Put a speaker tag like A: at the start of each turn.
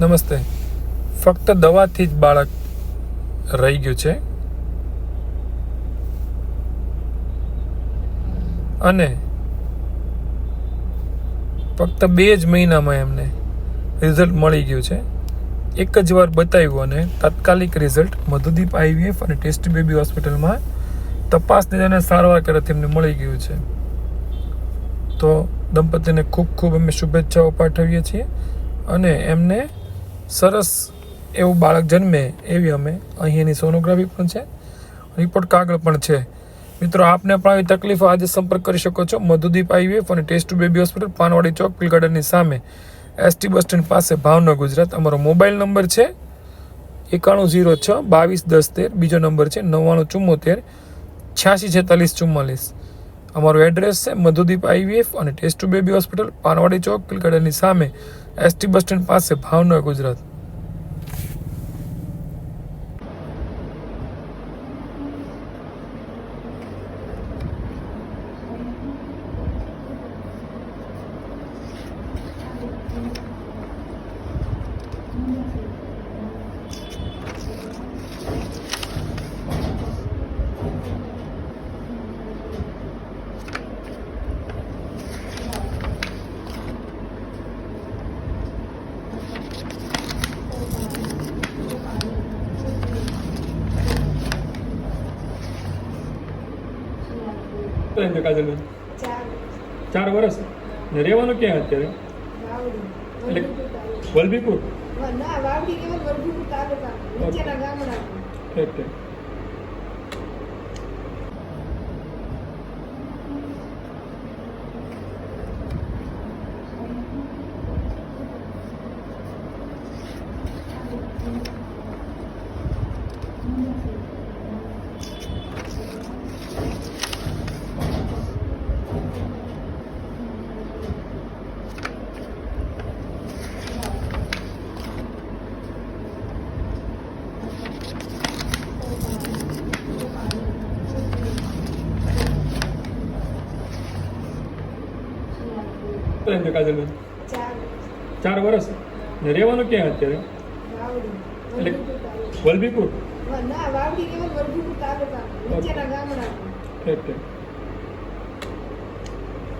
A: નમસ્તે. ફક્ત દવાથી જ બાળક રહી ગયું છે? અને ફક્ત બે જ મહિનામાં એમને રિઝલ્ટ મળી ગયું છે. એક જ વાર બતાવ્યું અને તાત્કાલિક રિઝલ્ટ મધુદીપ આઈવીએફ અને ટેસ્ટ બેબી હોસ્પિટલમાં તપાસને તેને સારવાર કરવાથી એમને મળી ગયું છે. તો દંપતીને ખૂબ ખૂબ અમે શુભેચ્છાઓ પાઠવીએ છીએ અને એમને સરસ એવું બાળક જન્મે એવી અમે. અહીં સોનોગ્રાફી પણ છે. રિપોર્ટ કાગળ પણ છે. મિત્રો, આપને પણ આવી તકલીફ આજે સંપર્ક કરી શકો છો. મધુદીપ આઈવીએફ અને test tube baby hospital, Panwadi Chowk પીલ સામે. એસટી બસ સ્ટેન્ડ પાસે, ભાવનગર ગુજરાત. અમારો મોબાઈલ નંબર છે એકાણું ઝીરો છ, બાવીસ દસ તેર. બીજો નંબર છે નવ્વાણું ચુમ્મોતેર છ્યાસી છેતાલીસ ચુમ્માલીસ અમારું એડ્રેસ છે મધુદીપ આઈવીએફ અને test tube baby hospital, Panwadi Chowk પીલ સામે. એસટી બસ સ્ટેન્ડ પાસે ભાવનગર ગુજરાત. કાજલબેન
B: ચાર.
A: ચાર વર્ષ? ને રહેવાનું ક્યાં અત્યારે? એટલે વલભીપુર
B: ના વાવડી કેવલ
A: ઠીક ઠીક કાજલબેન
B: ચાર
A: વર્ષ? ને રહેવાનું ક્યાં અત્યારે? એટલે વલભીપુર